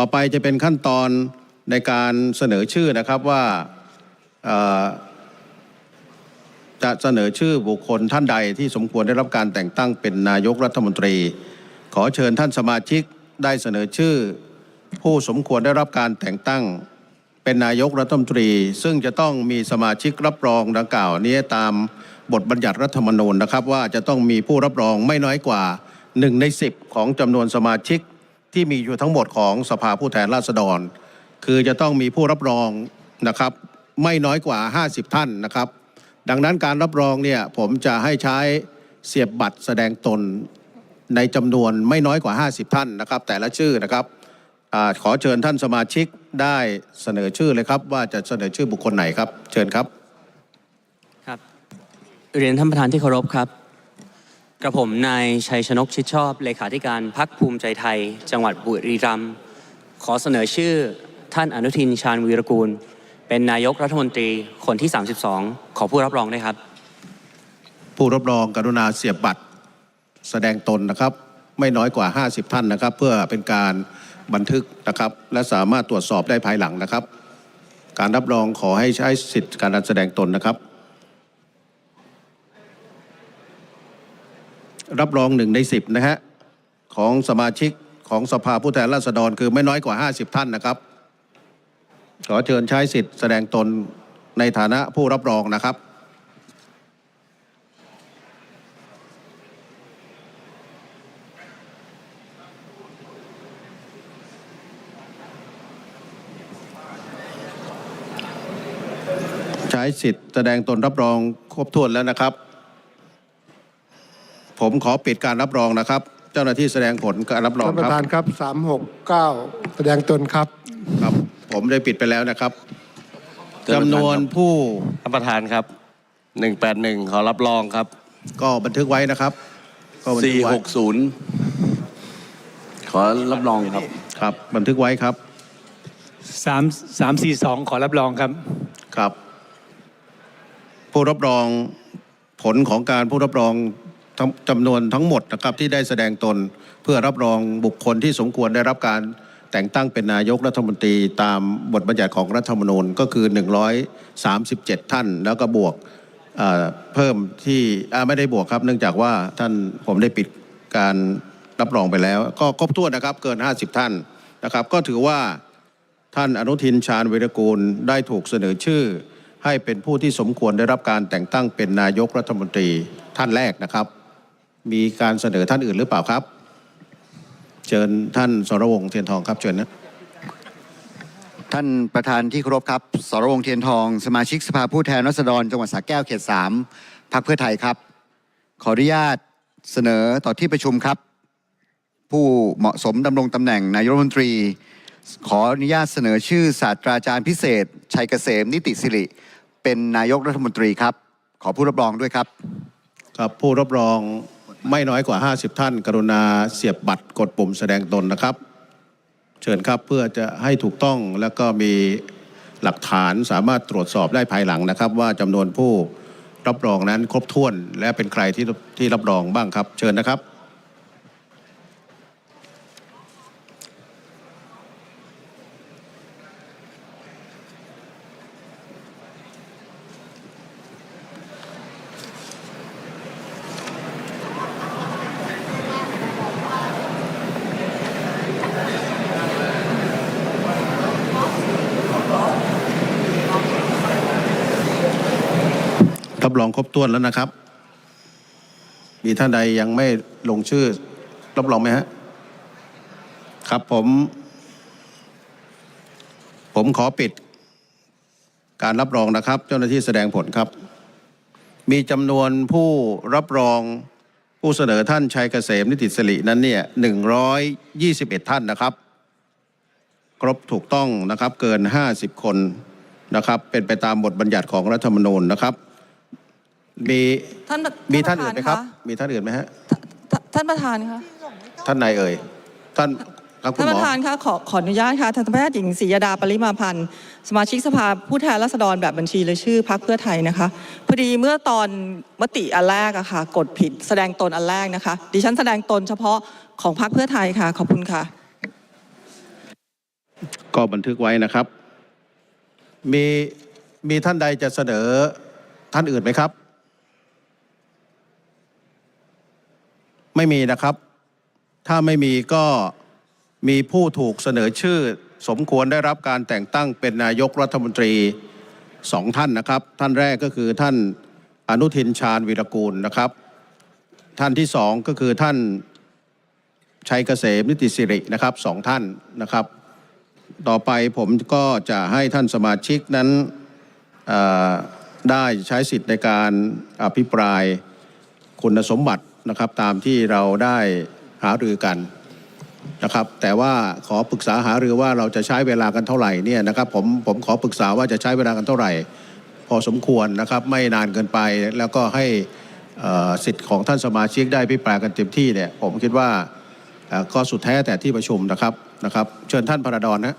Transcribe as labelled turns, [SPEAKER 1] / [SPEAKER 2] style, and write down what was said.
[SPEAKER 1] ต่อไปจะเป็นขั้นตอนในการเสนอชื่อนะครับว่าจะเสนอชื่อบุคคลท่านใดที่สมควรได้รับการแต่งตั้งเป็นนายกรัฐมนตรี ขอเชิญท่านสมาชิกได้เสนอชื่อ ผู้สมควรได้รับการแต่งตั้งเป็นนายกรัฐมนตรี ซึ่งจะต้องมีสมาชิกรับรองดังกล่าวนี้ตามบทบัญญัติรัฐธรรมนูญนะครับ ว่าจะต้องมีผู้รับรองไม่น้อยกว่า1ใน10 ของจำนวนสมาชิก ที่มีอยู่ทั้งหมดของสภาผู้แทนราษฎร คือจะต้องมีผู้รับรองนะครับไม่น้อยกว่า 50 ท่านนะครับ ดังนั้นการรับรองเนี่ยผมจะให้ใช้เสียบบัตรแสดงตนในจำนวนไม่น้อยกว่า 50 ท่านนะครับ แต่ละชื่อนะครับอขอเชิญท่านสมาชิกได้เสนอชื่อเลยครับ ว่าจะเสนอชื่อบุคคลไหนครับ เชิญครับ
[SPEAKER 2] ครับเรียนท่านประธานที่เคารพครับ กระผมนายชัยชนกชิดชอบ เลขาธิการพักภูมิใจไทย จังหวัดบุรีรัมย์ขอเสนอชื่อท่านอนุทินชาญวีรกูล เป็นนายกรัฐมนตรีคนที่ 32 ขอผู้รับรองด้วยครับ
[SPEAKER 1] ผู้รับรองกรุณาเสียบบัตรแสดงตนนะครับ ไม่น้อยกว่า 50 ท่านนะครับ เพื่อเป็นการบันทึกนะครับ และสามารถตรวจสอบได้ภายหลังนะครับ การรับรองขอให้ใช้สิทธิการแสดงตนนะครับ รับรองหนึ่งในสิบนะฮะของสมาชิกของสภาผู้แทนราษฎรคือไม่น้อยกว่า 50 ท่านนะครับ ขอเชิญใช้สิทธิ์แสดงตนในฐานะผู้รับรองนะครับใช้สิทธิ์แสดงตนรับรองครบถ้วนแล้วนะครับ ผมขอปิดการรับรองนะครับ เจ้าหน้าที่แสดงผลการรับรอง
[SPEAKER 3] ท่านป
[SPEAKER 1] ครั
[SPEAKER 3] ระ
[SPEAKER 1] บ
[SPEAKER 3] ธานครับ369แสดงตนครับ
[SPEAKER 1] ครับ ผมได้ปิดไปแล้วนะครับจำนวนผู้
[SPEAKER 4] ท่านประธานครับ181ขอรับรองครับ
[SPEAKER 1] ก็บันทึกไว้นะครับ ก็บันทึกไว้
[SPEAKER 4] 460ขอรับรองครับ
[SPEAKER 1] ครับ บันทึกไว้ครับ
[SPEAKER 5] สามสามสี่สองขอรับรองครับ
[SPEAKER 1] ครับ ผู้รับรองผลของการผู้รับรองทั้ง จำนวนทั้งหมดนะครับที่ได้แสดงตนเพื่อรับรองบุคคลที่สมควรได้รับการแต่งตั้งเป็นนายกรัฐมนตรีตามบทบัญญัติของรัฐธรรมนูญก็คือ 137 ท่าน แล้วก็บวกเพิ่มที่ไม่ได้บวกครับ เนื่องจากว่าท่านผมได้ปิดการรับรองไปแล้ว ก็ครบถ้วนนะครับเกิน 50 ท่านนะครับ ก็ถือว่าท่านอนุทินชาญวีรกูลได้ถูกเสนอชื่อ ให้เป็นผู้ที่สมควรได้รับการแต่งตั้งเป็นนายกรัฐมนตรีท่านแรกนะครับ มีการเสนอท่านอื่นหรือเปล่าครับ เชิญท่านสรวงศ์เทียนทองครับเชิญนะ
[SPEAKER 6] ท่านประธานที่เคารพครับสรวงศ์เทียนทอง สมาชิกสภาผู้แทนราษฎรจังหวัดสระแก้วเขต3พรรคเพื่อไทยครับ ขออนุญาตเสนอต่อที่ประชุมครับ ผู้เหมาะสมดำรงตำแหน่งนายกรัฐมนตรี ขออนุญาตเสนอชื่อศาสตราจารย์พิเศษ ชัยเกษมนิติสิริ เป็นนายกรัฐมนตรีครับ ขอผู้รับรองด้วยครับ
[SPEAKER 1] ครับผู้รับรอง ไม่น้อยกว่า 50 ท่าน กรุณาเสียบบัตรกดปุ่มแสดงตนนะครับ เชิญครับเพื่อจะให้ถูกต้องแล้วก็มีหลักฐานสามารถตรวจสอบได้ภายหลังนะครับ ว่าจำนวนผู้รับรองนั้นครบถ้วน และเป็นใครที่ที่รับรองบ้างครับ เชิญนะครับ รองครบถ้วนแล้วนะครับ มีท่านใดยังไม่ลงชื่อ รับรองไหมฮะ ครับผม ผมขอปิด การรับรองนะครับ เจ้าหน้าที่แสดงผลครับ มีจำนวนผู้รับรองผู้เสนอท่านชัยเกษมนิติสิรินั้นเนี่ยหนึ่งร้อยยี่สิบเอ็ดท่านนะครับ ครบถูกต้องนะครับเกินห้าสิบคนนะครับ เป็นไปตามบทบัญญัติของรัฐธรรมนูญนะครับ มี
[SPEAKER 7] ท่านประ
[SPEAKER 1] มีท่านอื่นไหมครับะมีท่านอื่นไหมฮะ
[SPEAKER 7] ท่านท่านประธานคะ
[SPEAKER 1] ท่านนายเอ่ย ท่านครับคุณ
[SPEAKER 7] ท่าน
[SPEAKER 1] ห
[SPEAKER 7] ป
[SPEAKER 1] มอ
[SPEAKER 7] ระธานคะขอขออนุญาตค่ะท่านแพทย์หญิงศรียดาปริมาพันธ์ สมาชิกสภาผู้แทนราษฎรแบบบัญชีรายชื่อพรรคเพื่อไทยนะคะพอดีเมื่อตอนมติอันแรกอะค่ะ กดผิดแสดงตนอันแรกนะคะ ดิฉันแสดงตนเฉพาะของพรรคเพื่อไทยค่ะ ขอบคุณค่ะ
[SPEAKER 1] ก็บันทึกไว้นะครับ มีมีท่านใดจะเสนอท่านอื่นไหมครับ ไม่มีนะครับ ถ้าไม่มีก็มีผู้ถูกเสนอชื่อ สมควรได้รับการแต่งตั้งเป็นนายกรัฐมนตรีสองท่านนะครับ ท่านแรกก็คือท่านอนุทินชาญวีรกูลนะครับ ท่านที่สองก็คือท่านชัยเกษมนิติสิรินะครับสองท่านนะครับ ต่อไปผมก็จะให้ท่านสมาชิกนั้นได้ใช้สิทธิ์ในการอภิปรายคุณสมบัตินะครับตามที่เราได้หารือกันนะครับ แต่ว่าขอปรึกษาหารือว่าเราจะใช้เวลากันเท่าไหร่เนี่ยนะครับผมผมขอปรึกษาว่าจะใช้เวลากันเท่าไหร่ พอสมควรนะครับไม่นานเกินไปแล้วก็ให้สิทธิ์ของท่านสมาชิกได้พิปรายกันเต็มที่เนี่ยผมคิดว่าก็สุดแท้แต่ที่ประชุมนะครับนะครับ เชิญท่านพระดอนนะ